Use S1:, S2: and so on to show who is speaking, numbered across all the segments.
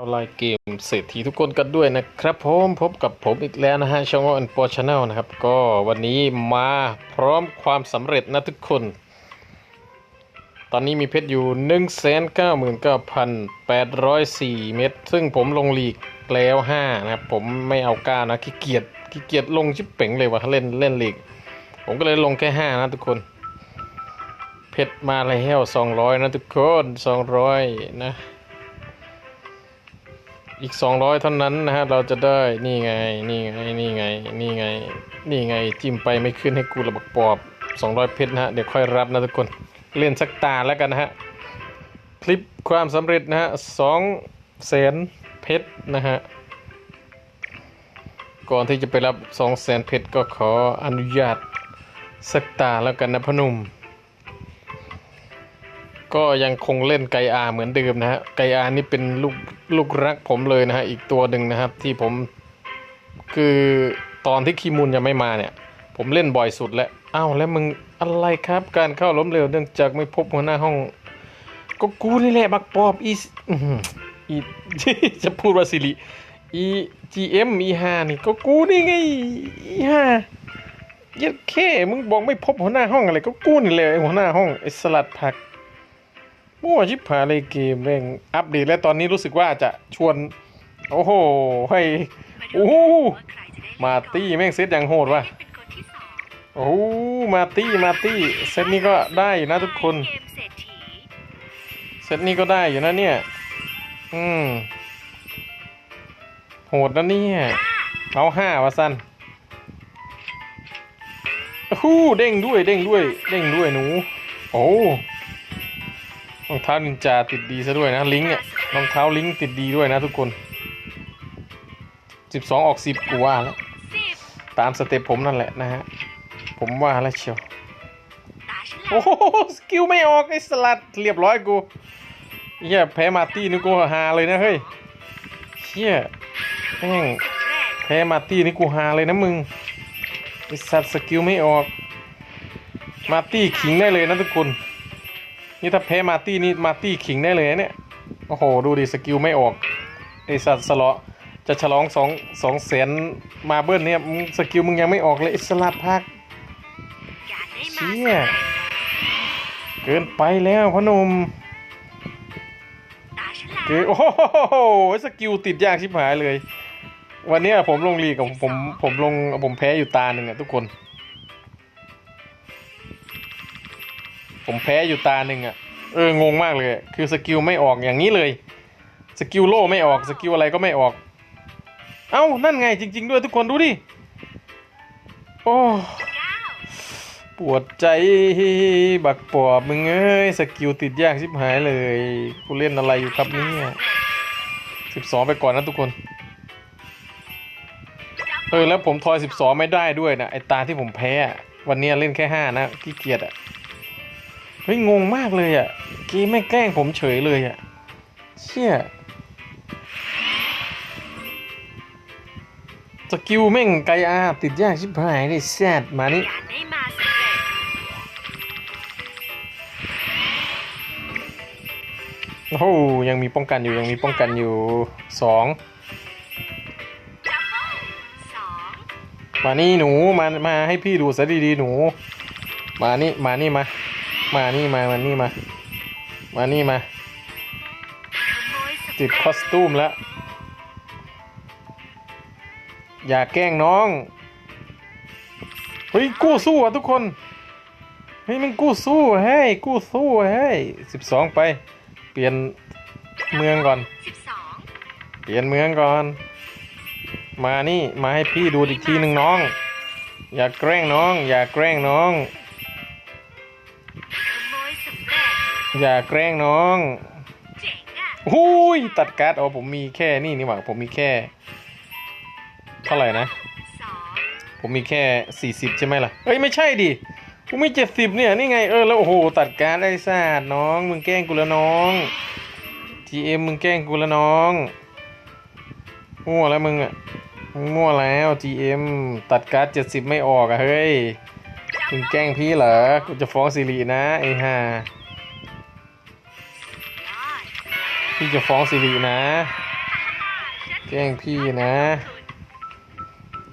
S1: เอาไลน์เกมเศรษฐีทุกคนกันด้วยนะครับผมพบกับผมอีกแล้วนะฮะช่องอันปอชาแนลนะครับ ก็วันนี้มาพร้อมความสำเร็จนะทุกคน ตอนนี้มีเพชรอยู่ 199,804 เม็ดซึ่งผมลงลีกแล้ว 5 นะครับ ผมไม่เอาก้านะขี้เกียจขี้เกียจลงชิบเป่งเลยว่ะเล่นเล่นลีก ผมก็เลยลงแค่ 5 นะทุกคน เพชรมาแล้ว200 นะทุกคน 200 นะ อีก200เท่านั้นนะฮะ เราจะได้นี่ไง นี่ไง นี่ไง นี่ไง นี่ไง จิ้มไปไม่ขึ้นให้กูระบักปอบ200เพชรนะฮะ เดี๋ยวค่อยรับนะทุกคน เล่นสักตาแล้วกันนะฮะ คลิปความสำเร็จนะฮะ2แสนเพชรนะฮะ ก่อนที่จะไปรับ2แสนเพชรก็ขออนุญาตสักตาแล้วกันนะพนุ่ม ก็ยังคงเล่นไกอาเหมือนเดิมนะฮะไกอานี่เป็นลูกลูกรักผมเลยนะฮะอีกตัวหนึ่งนะครับที่ผมคือตอนที่คีมูลยังไม่มาเนี่ย ผมเล่นบ่อยสุดแล้วอ้าวแล้วมึงอะไรครับ การเข้าล้มเหลวเนื่องจากไม่พบหัวหน้าห้อง ก็กูนี่แหละบักปอบอีสอีจะพูดว่าสิริอีจีเอ็มอีห้านี่ก็กูนี่ไงอีห้าเยัดแค่มึงบอกไม่พบหัวหน้าห้องอะไรก็กูนี่แหละหัวหน้าห้องไอสลัดผัก มั่วชิบหายเลยเกมแม่งอัปเดตแล้วตอนนี้รู้สึกว่าจะชวน โอ้โหให้โอ้โหมาตี้แม่งเซตอย่างโหดว่ะโอ้โหมาตี้มาตี้เซตนี้ก็ได้อยู่นะทุกคนเซตนี้ก็ได้อยู่นะเนี่ย อืมโหดนะเนี่ย เอาห้าวะสั้นโอ้โหเด้งด้วยเด้งด้วย เด้งด้วยหนู โอ้ รองเท้านินจาติดดีซะด้วยนะลิงก์อะรองเท้าลิงก์ติดดีด้วยนะทุกคน 12 ออก 10กูว่าแล้วตามสเต็ปผมนั่นแหละนะฮะ ผมว่าแล้วเชียว โอ้โหสกิลไม่ออกไอ้สลัดเรียบร้อยกูเฮียแพ้มาร์ตี้นี่กูฮาเลยนะเฮ้ยเฮียแม่งแพ้มาร์ตี้นี่กูฮาเลยนะมึงไอ้สัตว์สกิลไม่ออก มาร์ตี้ขิงได้เลยนะทุกคน นี่ถ้าแพ้มาตี้นี่มาตี้ขิงได้เลยเนี่ย โอ้โห ดูดิสกิลไม่ออกไอสัตว์สเลาะจะฉลองสองสองแสนมาเบิลเนี่ยสกิลมึงยังไม่ออกเลยไอสลัดพักเชี่ยเกินไปแล้วพอหนมเกินโอ้โหสกิลติดยากชิบหายเลย วันนี้ผมลงลีกกับผมผมลงผมแพ้อยู่ตาหนึ่งอะทุกคน ผมแพ้อยู่ตาหนึ่งอะเอองงมากเลย คือสกิลไม่ออกอย่างนี้เลยสกิลโล่ไม่ออกสกิลอะไรก็ไม่ออก เอ้า นั่นไงจริง ๆ ด้วยทุกคนดูดิ โอ้ ปวดใจ บักปอบมึงเอ้ย สกิลติดยากชิบหายเลย กูเล่นอะไรอยู่ครับนี่สิบสองไปก่อนนะทุกคน เออ แล้วผมทอยสิบสองไม่ได้ด้วยนะ ไอตาที่ผมแพ้ วันเนี้ยเล่นแค่ห้านะขี้เกียจอะ ฮ้ยงงมากเลยอะกมไม่แกล้งผมเฉยเลยอะเชี่ยสกิลแม่งไกอาติดยากชิบหายเลยแซดมานี่โอ้ยังมีป้องกันอยู่ยังมีป้องกันอยู่สองมานี่หนูมามาให้พี่ดูซะดีๆหนู มานี่มานี่มา มานี่มามานี่มา มานี่มา ติดคอสตูมแล้ว อย่าแกล้งน้อง เฮ้ย กู้สู้อะทุกคน เฮ้ยมันกู้สู้เฮ้ยกู้สู้เฮ้ยสิบสองไป เปลี่ยนเมืองก่อน เปลี่ยนเมืองก่อน มานี่ มาให้พี่ดูอีกทีหนึ่งน้อง อย่าแกล้งน้อง อย่าแกล้งน้อง อย่าแกล้งน้องหุยตัดการ์ดอ๋อผมมีแค่นี่นี่หว่าผมมีแค่ เท่าไหร่นะ ผมมีแค่สี่สิบใช่ไหมล่ะ เอ้ยไม่ใช่ดิกูมีเจ็ดสิบเนี่ยนี่ไงเออแล้วโอ้โหตัดการ์ดไอ้ซาดน้อง มึงแกล้งกูแล้วน้อง GM มึงแกล้งกูแล้วน้องมั่วแล้วมึงอะมึงมั่วแล้ว GM ตัดการ์ดเจ็ดสิบไม่ออกอะเฮ้ยมึงแกล้งพี่เหรอกูจะฟ้องสิรินะไอ้ห่า พี่จะฟ้องสิรินะแกล้งพี่นะ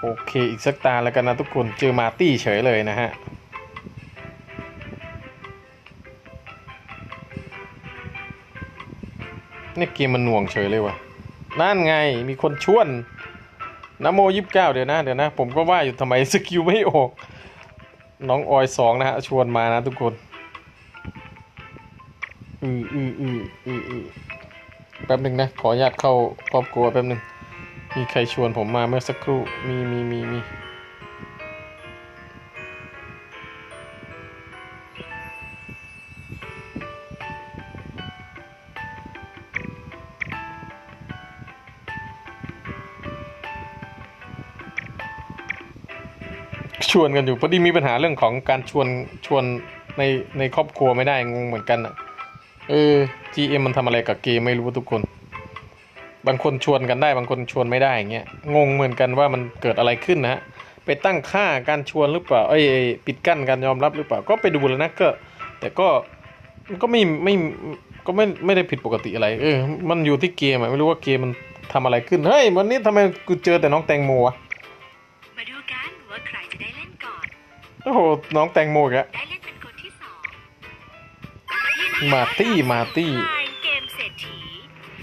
S1: โอเคอีกสักตาแล้วกันนะทุกคนเจอมาตี้เฉยเลยนะฮะเนี่ยเกมมันหน่วงเฉยเลยวะนั่นไงมีคนชวนนโมยิบเก้าเดี๋ยวนะเดี๋ยวนะ ผมก็ว่าอยู่ทำไมสกิลไม่ออก น้องออยสองนะฮะ ชวนมานะทุกคน อืออืออืออืออือ แป๊บหนึ่งนะ ขออนุญาตเข้าครอบครัวแป๊บหนึ่ง มีใครชวนผมมาเมื่อสักครู่ มีมีมีมีชวนกันอยู่พอดีมีปัญหาเรื่องของการชวนชวนในในครอบครัวไม่ได้งงเหมือนกันอะ เออ GM มันทำอะไรกับเกมไม่รู้ทุกคน บางคนชวนกันได้ บางคนชวนไม่ได้อย่างเงี้ย งงเหมือนกันว่ามันเกิดอะไรขึ้นนะฮะ ไปตั้งค่าการชวนหรือเปล่า เอ้ยเอ้ยปิดกั้นการยอมรับหรือเปล่า ก็ไปดูแล้วนะก็ แต่ก็มันก็ไม่ไม่ก็ไม่ไม่ได้ผิดปกติอะไร เออ มันอยู่ที่เกมอะไม่รู้ว่าเกมมันทำอะไรขึ้น เฮ้ย วันนี้ทำไมกูเจอแต่น้องแตงโมวะ
S2: มาดูกันว่าใครจะได้เล่นก่อน
S1: โอ้โห น้องแตงโมอีกแมาร์ตี้มาร์ตี้
S2: ลายเกมเศรษฐี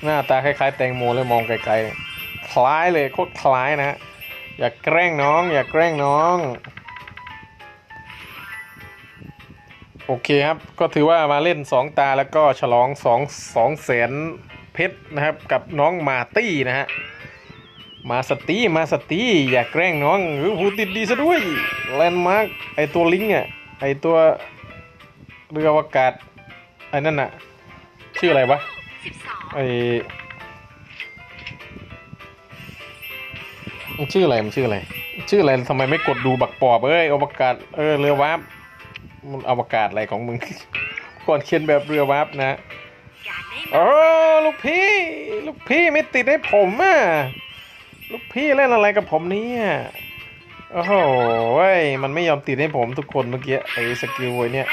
S1: หน้าตาคล้ายๆ แตงโมเลยมองไกลๆ คล้ายเลยโคตรคล้ายนะฮะอย่าแกล้งน้อง อย่าแกล้งน้อง โอเคครับ ก็ถือว่ามาเล่น 2 ตาแล้วก็ฉลอง2 2แสนเพชรนะครับ กับน้องมาร์ตี้นะฮะ มาสตีมาสตีอย่าแกล้งน้องหรือหูติดดีซะด้วยแลนด์มาร์กไอตัวลิงก์อะไอตัวเรืออวกาศ ไอ้นั่นน่ะ ชื่ออะไรวะ
S2: 12
S1: ไอมันชื่ออะไรมันชื่ออะไร ชื่ออะไรทำไมไม่กดดูบักปอบเอ้ยอวกาศเออเรือวาร์ปมันอวกาศอะไรของมึง ก่อนเขียนแบบเรือวาร์ปนะ
S2: การได้
S1: เออลูกพี่ ลูกพี่ไม่ติดให้ผมอะลูกพี่เล่นอะไรกับผมเนี่ยโอ้โหเว้ยมันไม่ยอมติดให้ผมทุกคนเมื่อกี้ไอ้สกิลไว้เนี่ย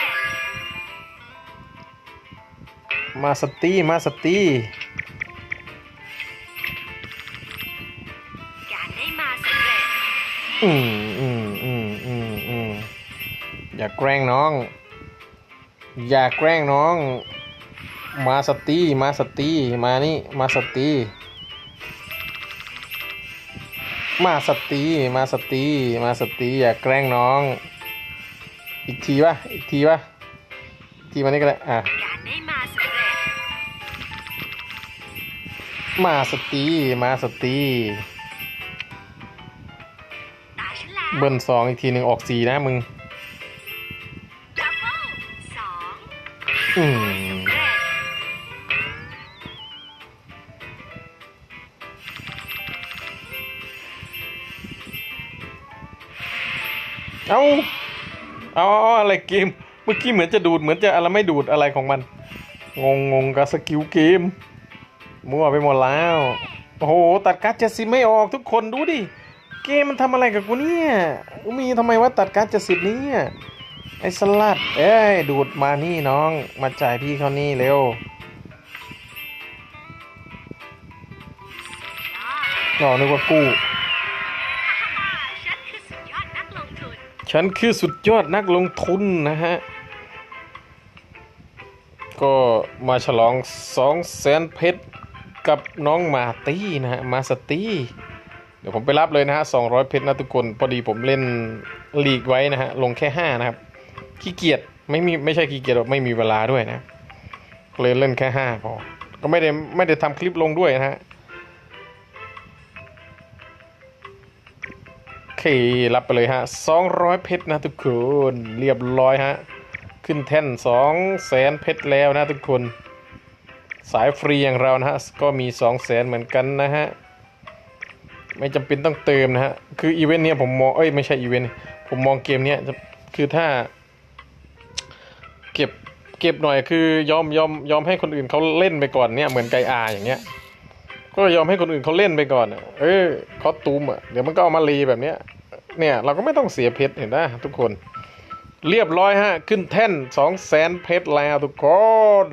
S1: มาสตีมาสตี
S2: การได้มาสำเร็จ
S1: อืมอืมอืมอืมอืมอย่าแกล้งน้อง อย่าแกล้งน้อง มาสตีมาสตีมานี่มาสตีมาสตีมาสตีมาสตีอย่าแกล้งน้อง อีกทีวะอีกทีวะอีกทีมานี่ก็ได้อะ มาสตีมาสตี
S2: ตาฉันแล้ว
S1: เบิ้ลสองอีกทีหนึ่งออกสี่นะมึง
S2: ดับเบิลสอง
S1: อืม
S2: เร็จ
S1: เอาเอาเอาอะไรเกม เมื่อกี้เหมือนจะดูดเหมือนจะอะไรไม่ดูดอะไรของมัน งงงงกับสกิลเกม มั่วไปหมดแล้ว โอ้โห ตัดการ์ดเจ็ดสิบไม่ออกทุกคนดูดิ เกมมันทำอะไรกับกูเนี่ยกูมีทำไมว่าตัดการ์ดเจ็ดสิบนี้อะไอ้สลัด เอ้ย ดูดมานี่น้อง มาจ่ายพี่เขานี่เร็ว
S2: ยอด
S1: นอนึกว่ากู้
S2: ฮ่าฮ่าฉันคือสุดยอดนักลงทุน
S1: ฉันคือสุดยอดนักลงทุนนะฮะ ก็มาฉลองสองแสนเพชร กับน้องมาตี้นะฮะมาสตี้เดี๋ยวผมไปรับเลยนะฮะสองร้อยเพชรนะทุกคน พอดีผมเล่นลีกไว้นะฮะ ลงแค่ห้านะครับขี้เกียจไม่มีไม่ใช่ขี้เกียจหรอกไม่มีเวลาด้วยนะเลยเล่นแค่ห้าพอ ก็ไม่ได้ไม่ได้ทำคลิปลงด้วยนะฮะโอเครับไปเลยฮะ200เพชรนะทุกคน เรียบร้อยฮะ ขึ้นแท่น2แสนเพชรแล้วนะทุกคน สายฟรีอย่างเรานะฮะ ก็มี2แสนเหมือนกันนะฮะ ไม่จำเป็นต้องเติมนะฮะ คืออีเวนต์เนี้ยผมมอง เอ้ยไม่ใช่อีเวนต์ ผมมองเกมเนี้ยจะคือถ้า เก็บเก็บหน่อยคือยอมยอมยอมให้คนอื่นเขาเล่นไปก่อนเนี่ยเหมือนไกอาอย่างเงี้ย ก็ยอมให้คนอื่นเขาเล่นไปก่อนเออคอสตูมอะเดี๋ยวมันก็เอามารีแบบเนี้ย เนี่ยเราก็ไม่ต้องเสียเพชรเห็นนะทุกคน เรียบร้อยฮะ ขึ้นแท่นสองแสนเพชรแล้วทุกคน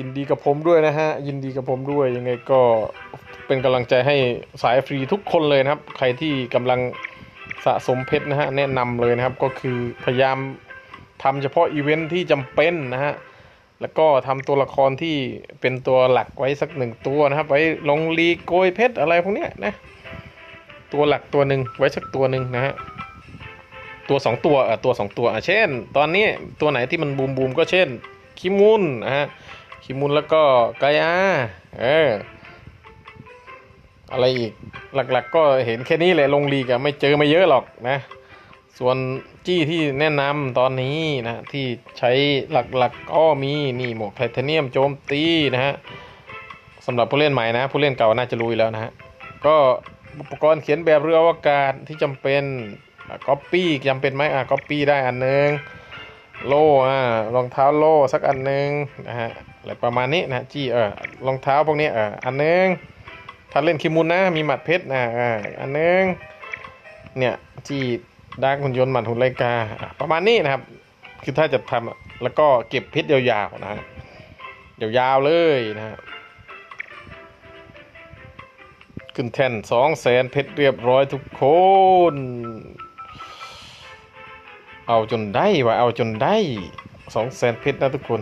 S1: ยินดีกับผมด้วยนะฮะ ยินดีกับผมด้วยยังไงก็เป็นกำลังใจให้สายฟรีทุกคนเลยนะครับ ใครที่กำลังสะสมเพชรนะฮะแนะนำเลยนะครับก็คือพยายามทำเฉพาะอีเวนท์ที่จำเป็นนะฮะแล้วก็ทำตัวละครที่เป็นตัวหลักไว้สักหนึ่งตัวนะครับ ไว้ลงลีโกยเพชรอะไรพวกเนี้ยนะตัวหลักตัวหนึ่งไว้สักตัวหนึ่งนะฮะตัวสองตัวเออตัวสองตัวอะเช่น ตอนนี้ตัวไหนที่มันบูมบูมก็เช่นคิมุนนะฮะ คิมุนแล้วก็กายาเออ อะไรอีกหลักๆก็เห็นแค่นี้แหละลงลีกอะไม่เจอไม่เยอะหรอกนะ ส่วนจี้ที่แนะนำตอนนี้นะ ที่ใช้หลักๆก็มีนี่หมวกไทเทเนียมโจมตีนะฮะสำหรับผู้เล่นใหม่นะ ผู้เล่นเก่าน่าจะรู้อยู่แล้วนะฮะ ก็อุปกรณ์เขียนแบบเรืออวกาศที่จำเป็นก๊อปปี้จำเป็นไหมอะก๊อปปี้ได้อันหนึง โล่อ่ารองเท้าโล่สักอันหนึงนะฮะ อะไรประมาณนี้นะจี้เออรองเท้าพวกนี้เอออันนึงถ้าเล่นคิมุนนะมีหมัดเพชรนะอ่าอันนึงเนี่ยจี้ดาร์กหุ่นยนต์หมัดหุ่นไลกาประมาณนี้นะครับ คือถ้าจะทำแล้วก็เก็บเพชรยาวๆนะฮะยาวๆเลยนะฮะขึ้นแท่นสองแสนเพชรเรียบร้อยทุกคน เอาจนได้วะเอาจนได้สองแสนเพชรนะทุกคน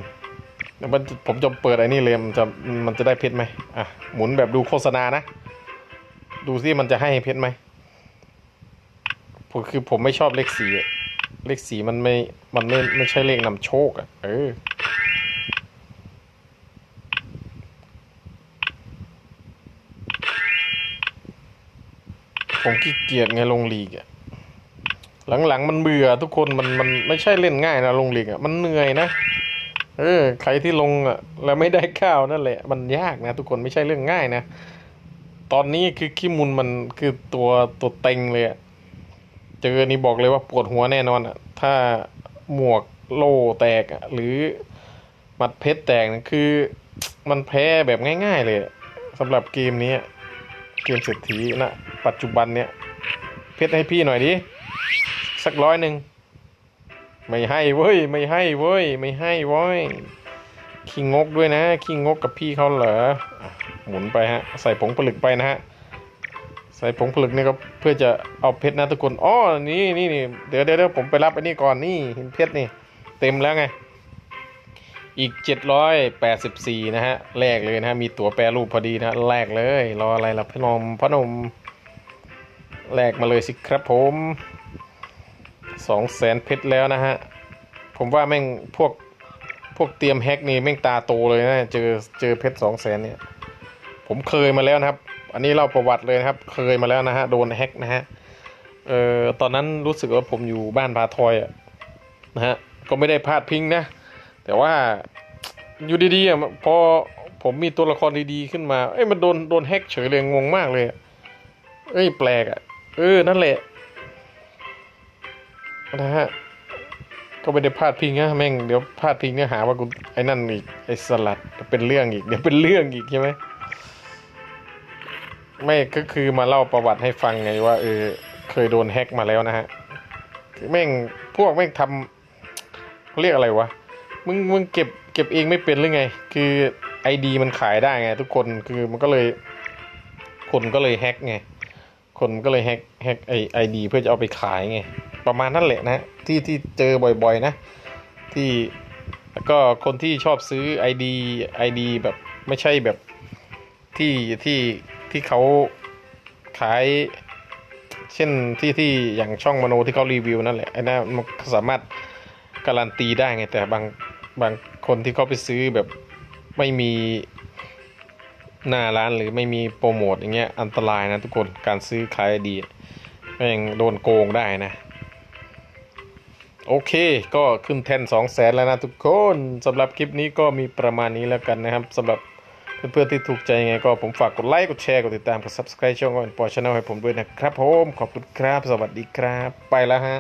S1: เดี๋ยวมันผมจะเปิดไอ้นี่เลยมันจะมันจะได้เพชรไหมอะหมุนแบบดูโฆษณานะ ดูซิมันจะให้เพชรไหมผมคือผมไม่ชอบเลขสีอะเลขสีมันไม่มันไม่ไม่ใช่เลขนำโชคอะเออผมขี้เกียจไงลงลีกอะหลังๆมันเบื่อทุกคนมันมันไม่ใช่เล่นง่ายนะลงลีกอะมันเหนื่อยนะ เออ ใครที่ลงอะแล้วไม่ได้ข้าวนั่นแหละ มันยากนะ ทุกคนไม่ใช่เรื่องง่ายนะ ตอนนี้คือขี้มุนมันคือตัวตัวเต็งเลยเจอนี่บอกเลยว่าปวดหัวแน่นอนอะ ถ้าหมวกโล่แตกอะหรือหมัดเพชรแตกนะคือมันแพ้แบบง่ายๆเลยสำหรับเกมนี้เกมเศรษฐีนะปัจจุบันเนี่ยเพชรให้พี่หน่อยดิ สักร้อยหนึ่ง ไม่ให้เว้ย ไม่ให้เว้ย ไม่ให้เว้ยขี้งกด้วยนะขี้งกกับพี่เขาเหรอหมุนไปฮะ ใส่ผงผลึกไปนะฮะ ใส่ผงผลึกนี่ก็เพื่อจะเอาเพชรนะทุกคนอ๋อนี่นี่นี่เดี๋ยวเดี๋ยวผมไปรับไอ้นี่ก่อนนี่เห็นเพชรนี่ เต็มแล้วไง อีก 784 นะฮะแลกเลยนะฮะ มีตั๋วแปรรูปพอดีนะฮะแลกเลย รออะไรล่ะพนมพนมแลกมาเลยสิครับผม สองแสนเพชรแล้วนะฮะ ผมว่าแม่งพวกพวกเตรียมแฮกนี่แม่งตาโตเลยนะเจอเจอเพชรสองแสนเนี่ย ผมเคยมาแล้วนะครับ อันนี้เล่าประวัติเลยนะครับ เคยมาแล้วนะฮะโดนแฮกนะฮะเอ่อตอนนั้นรู้สึกว่าผมอยู่บ้านพาทอยอะนะฮะก็ไม่ได้พลาดพิงนะ แต่ว่าอยู่ดีๆอะพอผมมีตัวละครดีๆขึ้นมา เอ้ยมันโดนโดนแฮกเฉยเลยงงมากเลย เอ้ยแปลกอะเออนั่นแหละ นะฮะก็ไม่ได้พลาดพิงนะแม่งเดี๋ยวพลาดพิงเนี่ยหาว่ากูไอ้นั่นอีกไอ้สลัดเดี๋ยวเป็นเรื่องอีกเดี๋ยวเป็นเรื่องอีกใช่ไหมไม่ก็คือมาเล่าประวัติให้ฟังไงว่าเออเคยโดนแฮกมาแล้วนะฮะแม่งพวกแม่งทำเขาเรียกอะไรวะมึงมึงเก็บเก็บเองไม่เป็นหรือไง คือไอดีมันขายได้ไง ทุกคนคือมันก็เลย คนก็เลยแฮกไงคนก็เลยแฮกแฮกไอไอดีเพื่อจะเอาไปขายไง ประมาณนั่นแหละนะที่ที่เจอบ่อยๆนะ ที่แล้วก็คนที่ชอบซื้อ ID ID แบบไม่ใช่แบบที่ที่ที่เขาขาย เช่นที่ที่อย่างช่องมโนที่เขารีวิวนั่นแหละไอ้นั่นมันสามารถการันตีได้ไงแต่บางบางคนที่เขาไปซื้อแบบไม่มีหน้าร้านหรือไม่มีโปรโมทอย่างเงี้ยอันตรายนะทุกคนการซื้อขายดีแม่งโดนโกงได้นะ โอเค ก็ขึ้นแท่นสองแสนแล้วนะทุกคนสำหรับคลิปนี้ก็มีประมาณนี้แล้วกันนะครับสำหรับเพื่อนๆที่ถูกใจยังไงก็ผมฝากกดไลค์ กดแชร์ กดติดตาม กด subscribe ช่องวันปอชแนลให้ผมด้วยนะครับผม ขอบคุณครับ สวัสดีครับ ไปแล้วฮะ